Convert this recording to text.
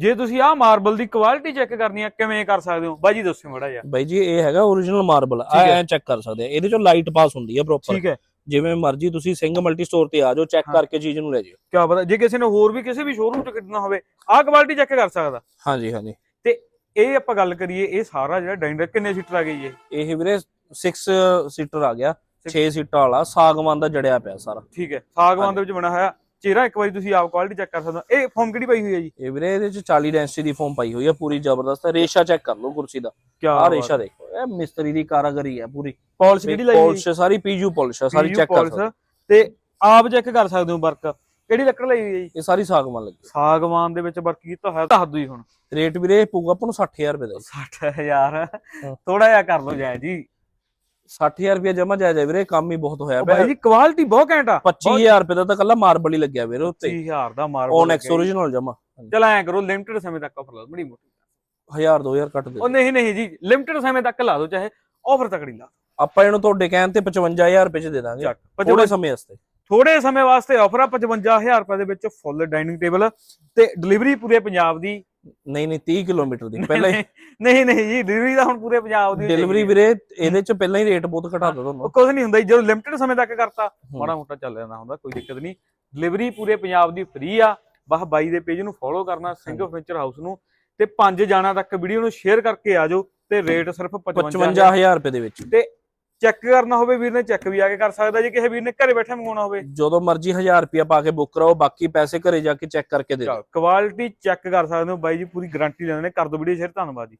ਜੇ ਤੁਸੀਂ ਆਹ ਮਾਰਬਲ ਦੀ ਕੁਆਲਿਟੀ ਚੈੱਕ ਕਰਨੀ ਆ ਕਿਵੇਂ ਕਰ ਸਕਦੇ ਹੋ? ਬਾਈ ਜੀ ਦੱਸਿਓ ਮੜਾ ਜਿਹਾ। ਬਾਈ ਜੀ ਇਹ ਹੈਗਾ origignal ਮਾਰਬਲ ਹੈ। ਐ ਚੈੱਕ ਕਰ ਸਕਦੇ ਆ। ਇਹਦੇ ਚੋਂ ਲਾਈਟ ਪਾਸ ਹੁੰਦੀ ਹੈ ਪ੍ਰੋਪਰ ਠੀਕ ਹੈ। ਜਿਵੇਂ ਮਰਜ਼ੀ ਤੁਸੀਂ ਸਿੰਘ ਮਲਟੀ ਸਟੋਰ ਤੇ ਆ ਜਾਓ ਚੈੱਕ। ਕਰਕੇ ਚੀਜ਼ ਨੂੰ ਲੈ ਜਿਓ। ਕੀ ਪਤਾ ਜੇ ਕਿਸੇ ਨੇ ਹੋਰ ਵੀ ਕਿਸੇ ਵੀ ਸ਼ੋਰੂਮ ਤੋਂ ਖਰੀਦਣਾ ਹੋਵੇ ਆਹ ਕੁਆਲਿਟੀ ਚੈੱਕ ਕਰ ਸਕਦਾ। ਹਾਂਜੀ ਹਾਂਜੀ। ਇਹ ਆਪਾਂ ਗੱਲ ਕਰੀਏ ਇਹ ਸਾਰਾ ਜਿਹੜਾ ਡਾਈਨਰ ਕਿੰਨੇ ਸੀਟਰ ਆ ਗਈ ਇਹ? ਇਹ ਵੀਰੇ 6 ਸੀਟਰ ਆ ਗਿਆ 6 ਸੀਟਾਂ ਵਾਲਾ ਸਾਗਵਾਨ ਦਾ ਜੜਿਆ ਪਿਆ ਸਾਰਾ। ਠੀਕ ਹੈ ਸਾਗਵਾਨ ਦੇ ਵਿੱਚ ਬਣਾ ਹੋਇਆ। ਚਿਹਰਾ ਇੱਕ ਵਾਰੀ ਤੁਸੀਂ ਆਪ ਕੁਆਲਿਟੀ ਚੈੱਕ ਕਰ ਸਕਦੇ ਹੋ। ਇਹ ਫੋਮ ਕਿਹੜੀ ਪਈ ਹੋਈ ਹੈ ਜੀ? ਇਹ ਵੀਰੇ ਇਹਦੇ ਚ 40 ਡੈਂਸਿਟੀ ਦੀ ਫੋਮ ਪਾਈ ਹੋਈ ਹੈ ਪੂਰੀ ਜ਼ਬਰਦਸਤ ਹੈ। ਰੇਸ਼ਾ ਚੈੱਕ ਕਰ ਲਓ ਕੁਰਸੀ ਦਾ। ਆਹ ਰੇਸ਼ਾ ਦੇਖੋ ਇਹ ਮਿਸਤਰੀ ਦੀ ਕਾਰਾਗਰੀ ਹੈ ਪੂਰੀ। ਪਾਲਿਸ਼ ਕਿਹੜੀ ਲਾਈ ਹੋਈ? ਪਾਲਿਸ਼ ਸਾਰੀ ਪੀਯੂ ਪਾਲਿਸ਼ ਹੈ ਸਾਰੀ ਚੈੱਕ ਕਰ ਸਕਦੇ ਤੇ ਆਪ ਚੈੱਕ ਕਰ ਸਕਦੇ ਹੋ ਵਰਕ। ਕਿਹੜੀ ਲੱਕੜ ਲਈ ਹੋਈ ਹੈ ਜੀ? ਇਹ ਸਾਰੀ ਸਾਗਵਾਨ ਲੱਗੀ। ਸਾਗਵਾਨ ਦੇ ਵਿੱਚ ਵਰਕ ਕੀਤਾ ਹੋਇਆ ਦੱਸ ਜੀ ਹੁਣ। ਰੇਟ ਵੀਰੇ ਪਊਗਾ ਆਪਾਂ ਨੂੰ 60000 ਰੁਪਏ ਦਾ 60000 ਥੋੜਾ ਜਿਹਾ ਕਰ ਲਓ ਜਾਇ ਜੀ। 60000 ਰੁਪਏ ਜਮਾ ਜਾਇਜ਼ ਹੈ ਵੀਰੇ ਕੰਮ ਹੀ ਬਹੁਤ ਹੋਇਆ ਬਾਈ ਜੀ ਕੁਆਲਿਟੀ ਬਹੁਤ ਘੈਂਟ ਆ। 25000 ਰੁਪਏ ਦਾ ਤਾਂ ਕੱਲਾ ਮਾਰਬਲ ਹੀ ਲੱਗਿਆ ਵੀਰੇ ਉੱਤੇ। 20000 ਦਾ ਮਾਰਬਲ ਔਨ ਐਕਸ origignal ਜਮਾ ਚਲ ਐ ਕਰੋ ਲਿਮਟਿਡ ਸਮੇਂ ਤੱਕ ਆਫਰ ਲਾ ਦਿਓ ਬੜੀ ਮੋਟੀ 1000 2000 ਕੱਟ ਦੇ ਉਹ ਨਹੀਂ ਨਹੀਂ ਜੀ ਲਿਮਟਿਡ ਸਮੇਂ ਤੱਕ ਲਾ ਦਿਓ ਚਾਹੇ ਆਫਰ ਤਕੜੀ ਲਾ ਆਪਾਂ ਇਹਨੂੰ ਤੁਹਾਡੇ ਕਹਿਣ ਤੇ 55000 ਰੁਪਏ ਚ ਦੇ ਦਾਂਗੇ। ਥੋੜੇ ਸਮੇਂ ਵਾਸਤੇ। ਥੋੜੇ ਸਮੇਂ ਵਾਸਤੇ ਆਫਰ ਆ 55000 ਰੁਪਏ ਦੇ ਵਿੱਚ ਫੁੱਲ ਡਾਈਨਿੰਗ ਟੇਬਲ ਤੇ ਡਿਲੀਵਰੀ ਪੂਰੇ ਪੰਜਾਬ ਦੀ ਨਹੀਂ ਨਹੀਂ 30 ਕਿਲੋਮੀਟਰ ਦੀ। ਪਹਿਲਾਂ ਹੀ ਨਹੀਂ ਨਹੀਂ ਜੀ ਡਿਲੀਵਰੀ ਤਾਂ ਹੁਣ ਪੂਰੇ ਪੰਜਾਬ ਦੀ ਡਿਲੀਵਰੀ ਵੀਰੇ ਇਹਦੇ ਚ ਪਹਿਲਾਂ ਹੀ ਰੇਟ ਬਹੁਤ ਘਟਾ ਦੋ ਤੁਹਾਨੂੰ। ਕੁਝ ਨਹੀਂ ਹੁੰਦਾ ਜੀ, ਜਦੋਂ ਲਿਮਟਿਡ ਸਮੇਂ ਤੱਕ ਕਰਤਾ ਮਾੜਾ ਮੋਟਾ ਚੱਲ ਜਾਂਦਾ ਹੁੰਦਾ ਕੋਈ ਦਿੱਕਤ ਨਹੀਂ। ਡਿਲੀਵਰੀ ਪੂਰੇ ਪੰਜਾਬ ਦੀ ਫ੍ਰੀ ਆ ਬਸ ਬਾਈ ਦੇ ਪੇਜ ਨੂੰ ਫੋਲੋ ਕਰਨਾ ਸਿੰਘ ਫਰਨੀਚਰ ਹਾਊਸ ਨੂੰ ਤੇ ਪੰਜ ਜਾਣਾ ਤੱਕ ਵੀਡੀਓ ਨੂੰ ਸ਼ੇਅਰ ਕਰਕੇ ਆ ਜਾਓ ਤੇ ਰੇਟ ਸਿਰਫ 55 55000 ਰੁਪਏ ਦੇ ਵਿੱਚ। ਚੈੱਕ ਕਰਨਾ ਹੋਵੇ ਵੀਰ ਨੇ ਚੈੱਕ ਵੀ ਆ ਕੇ ਕਰ ਸਕਦਾ ਜੇ ਕਿਸੇ ਵੀਰ ਨੇ ਘਰੇ ਬੈਠੇ ਮੰਗਵਾਉਣਾ ਹੋਵੇ। ਜਦੋਂ ਮਰਜ਼ੀ 1000 ਰੁਪਏ ਪਾ ਕੇ ਬੁੱਕ ਕਰਾਓ ਬਾਕੀ ਪੈਸੇ ਘਰੇ ਜਾ ਕੇ ਚੈੱਕ ਕਰਕੇ ਦੇ ਦਿਓ। ਕੁਆਲਿਟੀ ਚੈੱਕ ਕਰ ਸਕਦੇ ਹੋ ਬਾਈ ਜੀ ਪੂਰੀ ਗਾਰੰਟੀ ਲੈਂਦੇ ਨੇ। ਕਰ ਦੋ ਵੀਡੀਓ ਸ਼ੇਅਰ ਧੰਨਵਾਦ ਜੀ।